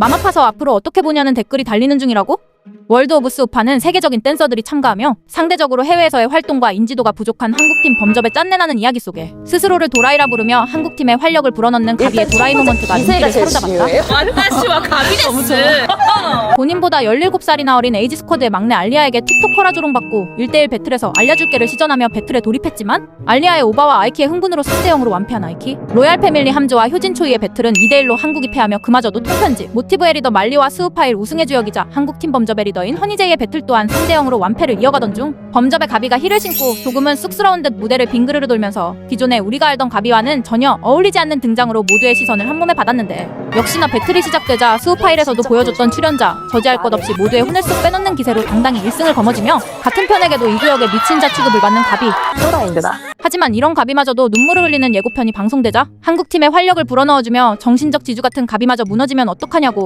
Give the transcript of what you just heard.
맘 아파서 앞으로 어떻게 보냐는 댓글이 달리는 중이라고? 월드 오브 스우파는 세계적인 댄서들이 참가하며 상대적으로 해외에서의 활동과 인지도가 부족한 한국팀 범접에 짠내나는 이야기 속에 스스로를 도라이라 부르며 한국팀의 활력을 불어넣는 가비의 도라이 모먼트가 인기를 사로잡았다. 완다시와 가비데스. 본인보다 17살이나 어린 에이지 스쿼드의 막내 알리아에게 틱톡커라 조롱받고 1대1 배틀에서 알려줄게를 시전하며 배틀에 돌입했지만 알리아의 오바와 아이키의 흥분으로 3대0으로 완패한 아이키 로얄 패밀리 함조와 효진 초이의 배틀은 2대1로 한국이 패하며 그마저도 통편지 모티브의 리더 말리와 스우파일 우승의 주역이자 한국팀 범접의 리더 인 허니제이의 배틀 또한 3대0으로 완패를 이어가던 중 범접의 가비가 힐을 신고 조금은 쑥스러운 듯 무대를 빙그르르 돌면서 기존에 우리가 알던 가비와는 전혀 어울리지 않는 등장으로 모두의 시선을 한 몸에 받았는데 역시나 배틀이 시작되자 스우파일에서도 보여줬던 출연자 저지할 것 없이 모두의 혼을 쏙 빼놓는 기세로 당당히 1승을 거머쥐며 같은 편에게도 이 구역의 미친 자 취급을 받는 가비. 하지만 이런 가비마저도 눈물을 흘리는 예고편이 방송되자 한국팀의 활력을 불어넣어주며 정신적 지주 같은 가비마저 무너지면 어떡하냐고